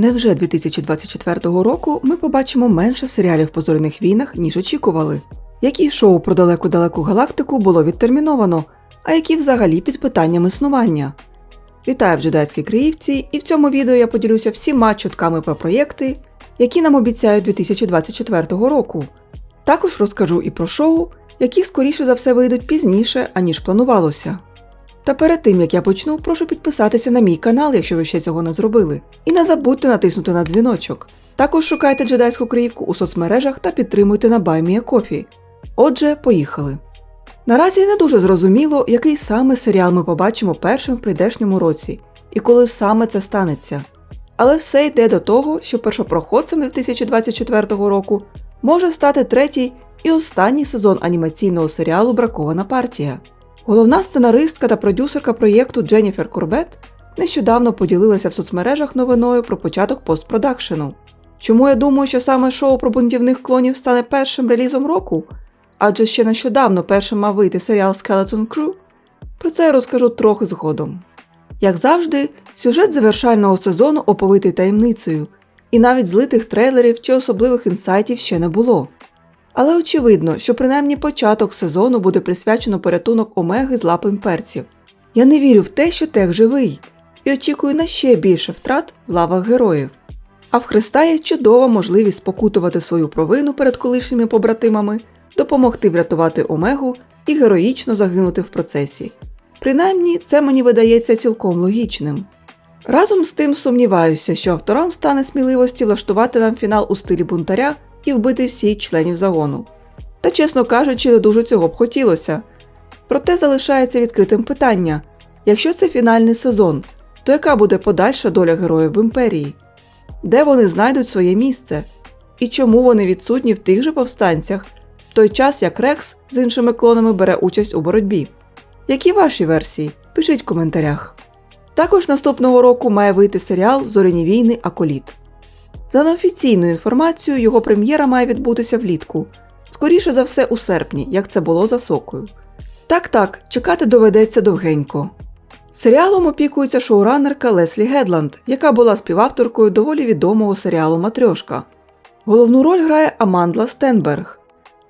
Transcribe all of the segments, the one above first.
Невже 2024 року ми побачимо менше серіалів по зоряних війнах, ніж очікували? Які шоу про далеку-далеку галактику було відтерміновано, а які взагалі під питанням існування? Вітаю в джедайській Криївці, і в цьому відео я поділюся всіма чутками про проєкти, які нам обіцяють 2024 року. Також розкажу і про шоу, які скоріше за все вийдуть пізніше, аніж планувалося. Та перед тим як я почну, прошу підписатися на мій канал, якщо ви ще цього не зробили. І не забудьте натиснути на дзвіночок. Також шукайте джедайську криївку у соцмережах та підтримуйте на BuyMeACoffee. Отже, поїхали. Наразі не дуже зрозуміло, який саме серіал ми побачимо першим в прийдешньому році, і коли саме це станеться. Але все йде до того, що першопроходцем 2024 року може стати третій і останній сезон анімаційного серіалу Бракована партія. Головна сценаристка та продюсерка проєкту Дженніфер Курбет нещодавно поділилася в соцмережах новиною про початок постпродакшену. Чому я думаю, що саме шоу про бунтівних клонів стане першим релізом року? Адже ще нещодавно першим мав вийти серіал Skeleton Crew? Про це я розкажу трохи згодом. Як завжди, сюжет завершального сезону оповитий таємницею, і навіть злитих трейлерів чи особливих інсайтів ще не було. Але очевидно, що принаймні початок сезону буде присвячено порятунок Омеги з лап імперців. Я не вірю в те, що Тех живий, і очікую на ще більше втрат в лавах героїв. А в Христа є чудова можливість спокутувати свою провину перед колишніми побратимами, допомогти врятувати Омегу і героїчно загинути в процесі. Принаймні, це мені видається цілком логічним. Разом з тим сумніваюся, що авторам стане сміливості влаштувати нам фінал у стилі бунтаря і вбити всіх членів загону. Та, чесно кажучи, не дуже цього б хотілося. Проте залишається відкритим питання: якщо це фінальний сезон, то яка буде подальша доля героїв в імперії? Де вони знайдуть своє місце? І чому вони відсутні в тих же повстанцях, в той час як Рекс з іншими клонами бере участь у боротьбі? Які ваші версії? Пишіть в коментарях. Також наступного року має вийти серіал Зоряні війни Аколіт. За неофіційною інформацією, його прем'єра має відбутися влітку, скоріше за все у серпні, як це було за сокою. Так так, чекати доведеться довгенько. Серіалом опікується шоуранерка Леслі Гедланд, яка була співавторкою доволі відомого серіалу Матрьошка. Головну роль грає Амандла Стенберг.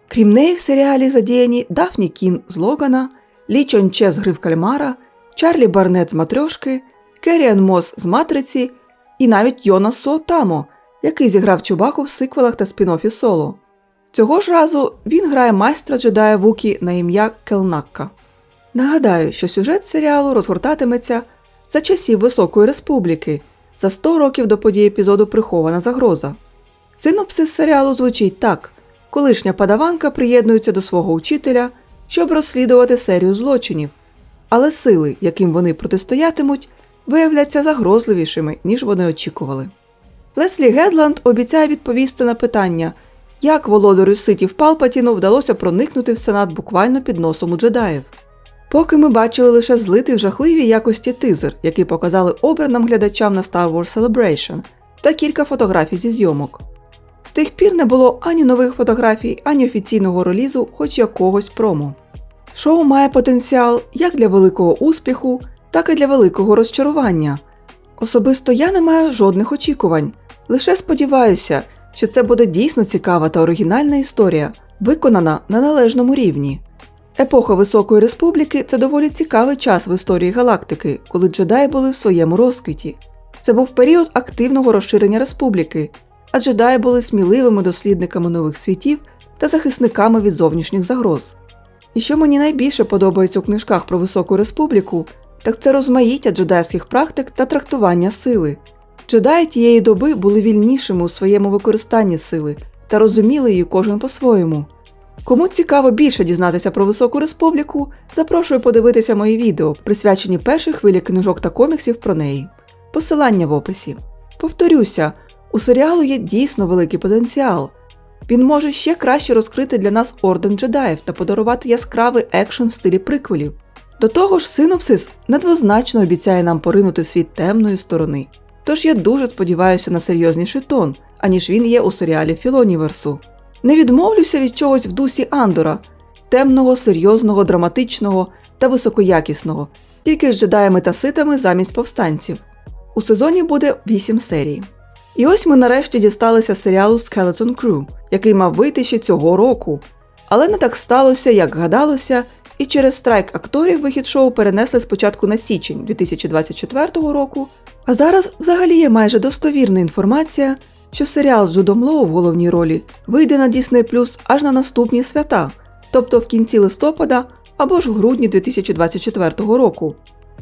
Крім неї, в серіалі задіяні Дафні Кін з Логана, Лі Чонче з Гри в Кальмара, Чарлі Барнет з Матрьошки, Керіан Мос з Матриці і навіть Йонас Суотамо, який зіграв Чубаку в сиквелах та спін-офі соло. Цього ж разу він грає майстра джедая Вукі на ім'я Келнакка. Нагадаю, що сюжет серіалу розгортатиметься за часів Високої Республіки, за 100 років до події епізоду Прихована загроза. Синопсис серіалу звучить так: колишня падаванка приєднується до свого учителя, щоб розслідувати серію злочинів, але сили, яким вони протистоятимуть, виявляться загрозливішими, ніж вони очікували. Леслі Гедланд обіцяє відповісти на питання, як володарю ситів Палпатіну вдалося проникнути в сенат буквально під носом у джедаїв. Поки ми бачили лише злитий в жахливій якості тизер, який показали обраним глядачам на Star Wars Celebration, та кілька фотографій зі зйомок. З тих пір не було ані нових фотографій, ані офіційного релізу, хоч якогось промо. Шоу має потенціал як для великого успіху, так і для великого розчарування. Особисто я не маю жодних очікувань, лише сподіваюся, що це буде дійсно цікава та оригінальна історія, виконана на належному рівні. Епоха Високої Республіки це доволі цікавий час в історії галактики, коли джедаї були в своєму розквіті. Це був період активного розширення республіки, а джедаї були сміливими дослідниками нових світів та захисниками від зовнішніх загроз. І що мені найбільше подобається у книжках про Високу Республіку, так це розмаїття джедайських практик та трактування сили. Джедаї тієї доби були вільнішими у своєму використанні сили та розуміли її кожен по-своєму. Кому цікаво більше дізнатися про Високу Республіку, запрошую подивитися мої відео, присвячені першій хвилі книжок та коміксів про неї. Посилання в описі. Повторюся, у серіалу є дійсно великий потенціал. Він може ще краще розкрити для нас орден джедаїв та подарувати яскравий екшен в стилі приквелів. До того ж, синопсис недвозначно обіцяє нам поринути в світ темної сторони. Тож я дуже сподіваюся на серйозніший тон, аніж він є у серіалі Філоніверсу. Не відмовлюся від чогось в дусі Андора темного, серйозного, драматичного та високоякісного, тільки з джедаями та ситами замість повстанців. У сезоні буде 8 серій. І ось ми нарешті дісталися серіалу Skeleton Crew, який мав вийти ще цього року. Але не так сталося, як гадалося, і через страйк акторів вихід шоу перенесли спочатку на січень 2024 року. А зараз взагалі є майже достовірна інформація, що серіал з Джудом Лоу в головній ролі вийде на Disney Plus аж на наступні свята, тобто в кінці листопада або ж в грудні 2024 року.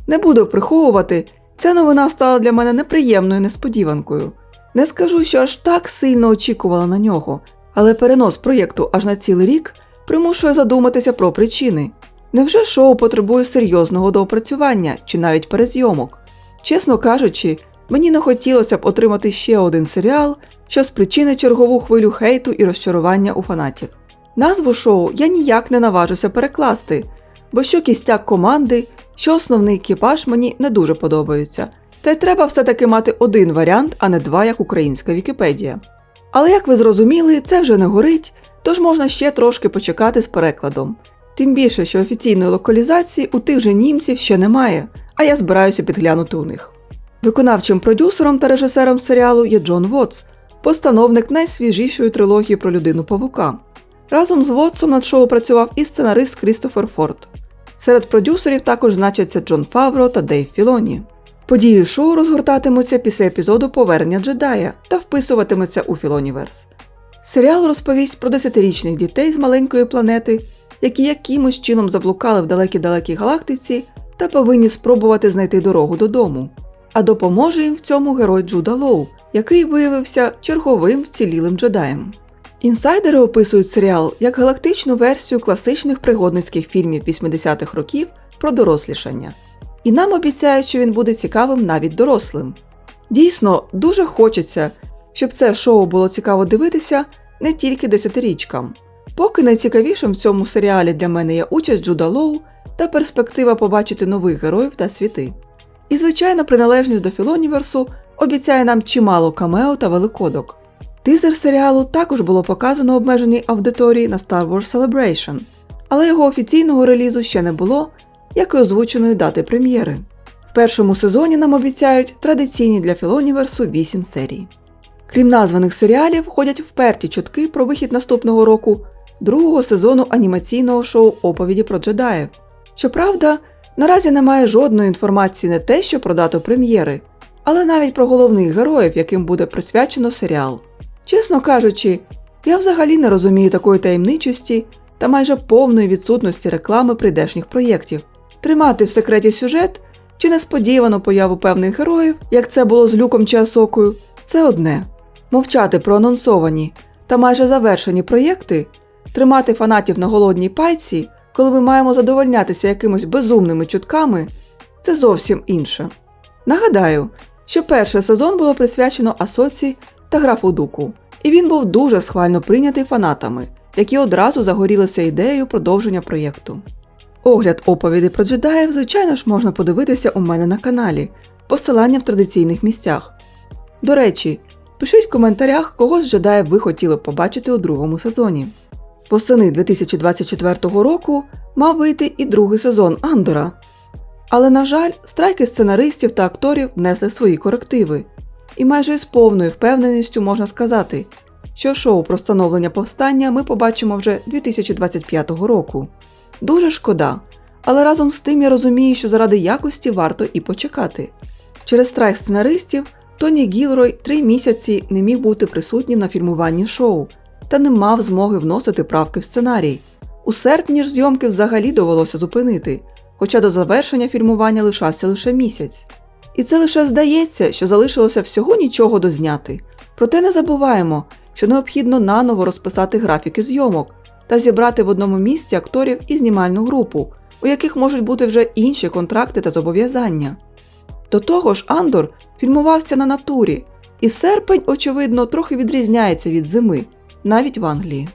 Не буду приховувати, ця новина стала для мене неприємною несподіванкою. Не скажу, що аж так сильно очікувала на нього, але перенос проєкту аж на цілий рік примушує задуматися про причини. Невже шоу потребує серйозного доопрацювання чи навіть перезйомок? Чесно кажучи, мені не хотілося б отримати ще один серіал, що спричинить чергову хвилю хейту і розчарування у фанатів. Назву шоу я ніяк не наважуся перекласти, бо що кістяк команди, що основний екіпаж мені не дуже подобаються. Та й треба все-таки мати один варіант, а не два, як українська Вікіпедія. Але як ви зрозуміли, це вже не горить, тож можна ще трошки почекати з перекладом. Тим більше, що офіційної локалізації у тих же німців ще немає, а я збираюся підглянути у них. Виконавчим продюсером та режисером серіалу є Джон Вотс, постановник найсвіжішої трилогії про людину павука. Разом з Вотсом над шоу працював і сценарист Крістофер Форд. Серед продюсерів також значаться Джон Фавро та Дейв Філоні. Події шоу розгортатимуться після епізоду Повернення джедая та вписуватиметься у Філоніверс. Серіал розповість про десятирічних дітей з маленької планети, які якимось чином заблукали в далекій-далекій галактиці та повинні спробувати знайти дорогу додому. А допоможе їм в цьому герой Джуда Лоу, який виявився черговим вцілілим джедаєм. Інсайдери описують серіал як галактичну версію класичних пригодницьких фільмів 80-х років про дорослішання. І нам обіцяють, що він буде цікавим навіть дорослим. Дійсно, дуже хочеться, щоб це шоу було цікаво дивитися не тільки десятирічкам. Поки найцікавішим в цьому серіалі для мене є участь Джуда Лоу та перспектива побачити нових героїв та світи. І, звичайно, приналежність до Філоніверсу обіцяє нам чимало камео та великодок. Тизер серіалу також було показано обмеженій аудиторії на Star Wars Celebration, але його офіційного релізу ще не було, як і озвученої дати прем'єри. В першому сезоні нам обіцяють традиційні для Філоніверсу 8 серій. Крім названих серіалів, входять вперті чутки про вихід наступного року другого сезону анімаційного шоу Оповіді про джедаїв. Щоправда, наразі немає жодної інформації не те, що про дату прем'єри, але навіть про головних героїв, яким буде присвячено серіал. Чесно кажучи, я взагалі не розумію такої таємничості та майже повної відсутності реклами прийдешніх проєктів. Тримати в секреті сюжет чи несподівану появу певних героїв, як це було з Люком чи Асокою, це одне. Мовчати про анонсовані та майже завершені проєкти, тримати фанатів на голодній пайці, коли ми маємо задовольнятися якимось безумними чутками, це зовсім інше. Нагадаю, що перший сезон було присвячено Асоці та графу Дуку, і він був дуже схвально прийнятий фанатами, які одразу загорілися ідеєю продовження проєкту. Огляд оповіді про джедаїв, звичайно ж, можна подивитися у мене на каналі, посилання в традиційних місцях. До речі, пишіть в коментарях, кого з джедаїв ви хотіли б побачити у другому сезоні. Восени 2024 року мав вийти і другий сезон Андора. Але, на жаль, страйки сценаристів та акторів внесли свої корективи, і майже з повною впевненістю можна сказати, що шоу про становлення повстання ми побачимо вже 2025 року. Дуже шкода, але разом з тим я розумію, що заради якості варто і почекати. Через страйк сценаристів Тоні Гілрой три місяці не міг бути присутнім на фільмуванні шоу та не мав змоги вносити правки в сценарій. У серпні ж зйомки взагалі довелося зупинити, хоча до завершення фільмування лишався лише місяць. І це лише здається, що залишилося всього нічого дозняти. Проте не забуваємо, що необхідно наново розписати графіки зйомок та зібрати в одному місці акторів і знімальну групу, у яких можуть бути вже інші контракти та зобов'язання. До того ж, Андор фільмувався на натурі, і серпень, очевидно, трохи відрізняється від зими, навіть в Англії.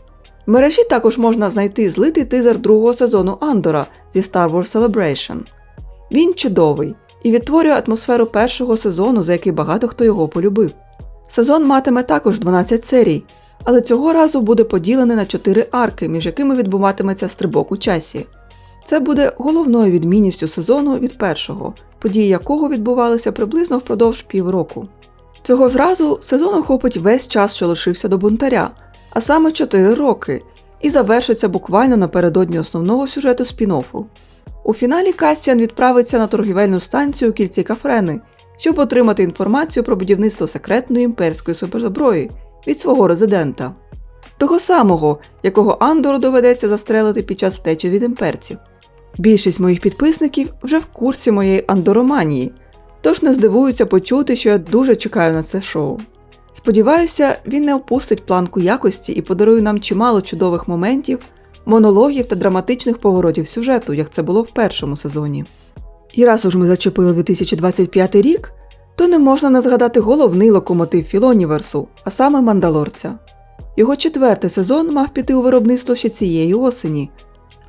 В мережі також можна знайти злитий тизер другого сезону Андора зі Star Wars Celebration. Він чудовий і відтворює атмосферу першого сезону, за який багато хто його полюбив. Сезон матиме також 12 серій, але цього разу буде поділений на 4 арки, між якими відбуватиметься стрибок у часі. Це буде головною відмінністю сезону від першого, події якого відбувалися приблизно впродовж півроку. Цього ж разу сезон охопить весь час, що лишився до бунтаря, а саме 4 роки, і завершиться буквально напередодні основного сюжету спін-оффу. У фіналі Кастіан відправиться на торгівельну станцію у кільці Кафрени, щоб отримати інформацію про будівництво секретної імперської суперзброї від свого резидента. Того самого, якого Андору доведеться застрелити під час втечі від імперців. Більшість моїх підписників вже в курсі моєї андороманії, тож не здивуються почути, що я дуже чекаю на це шоу. Сподіваюся, він не опустить планку якості і подарує нам чимало чудових моментів, монологів та драматичних поворотів сюжету, як це було в першому сезоні. І раз уж ми зачепили 2025 рік, то не можна не згадати головний локомотив Філоніверсу, а саме Мандалорця. Його четвертий сезон мав піти у виробництво ще цієї осені,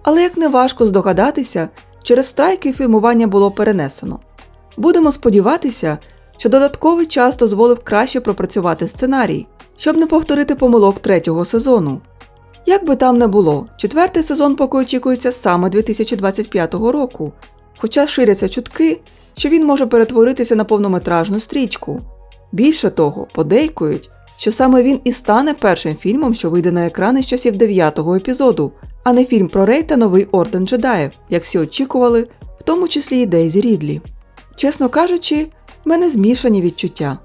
але як не важко здогадатися, через страйки фільмування було перенесено. Будемо сподіватися, що додатковий час дозволив краще пропрацювати сценарій, щоб не повторити помилок третього сезону. Як би там не було, четвертий сезон поки очікується саме 2025 року, хоча ширяться чутки, що він може перетворитися на повнометражну стрічку. Більше того, подейкують, що саме він і стане першим фільмом, що вийде на екрани з часів дев'ятого епізоду, а не фільм про Рей та новий орден джедаїв, як всі очікували, в тому числі і Дейзі Рідлі. Чесно кажучи, в мене змішані відчуття,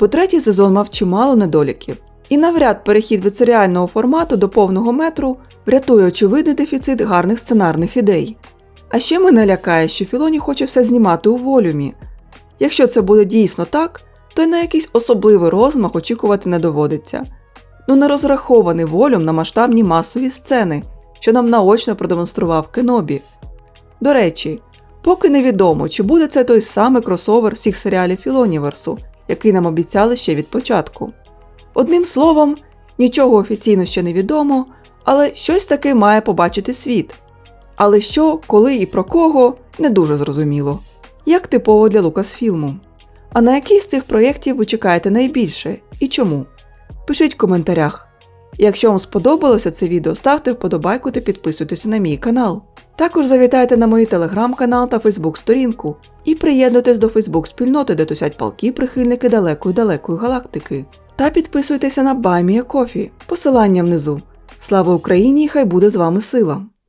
бо третій сезон мав чимало недоліків, і навряд перехід від серіального формату до повного метру врятує очевидний дефіцит гарних сценарних ідей. А ще мене лякає, що Філоні хоче все знімати у волюмі. Якщо це буде дійсно так, то й на якийсь особливий розмах очікувати не доводиться. Ну не розрахований волюм на масштабні масові сцени, що нам наочно продемонстрував Кенобі. До речі, поки невідомо, чи буде це той самий кросовер всіх серіалів Філоніверсу, який нам обіцяли ще від початку. Одним словом, нічого офіційно ще не відомо, але щось таке має побачити світ. Але що, коли і про кого, не дуже зрозуміло, як типово для Лукасфілму. А на який з цих проєктів ви чекаєте найбільше і чому? Пишіть в коментарях. Якщо вам сподобалося це відео, ставте вподобайку та підписуйтесь на мій канал. Також завітайте на мій телеграм-канал та фейсбук-сторінку і приєднуйтесь до фейсбук-спільноти, де тусять палки прихильники далекої далекої галактики. Та підписуйтеся на Баймія Кофі, посилання внизу. Слава Україні! Хай буде з вами сила!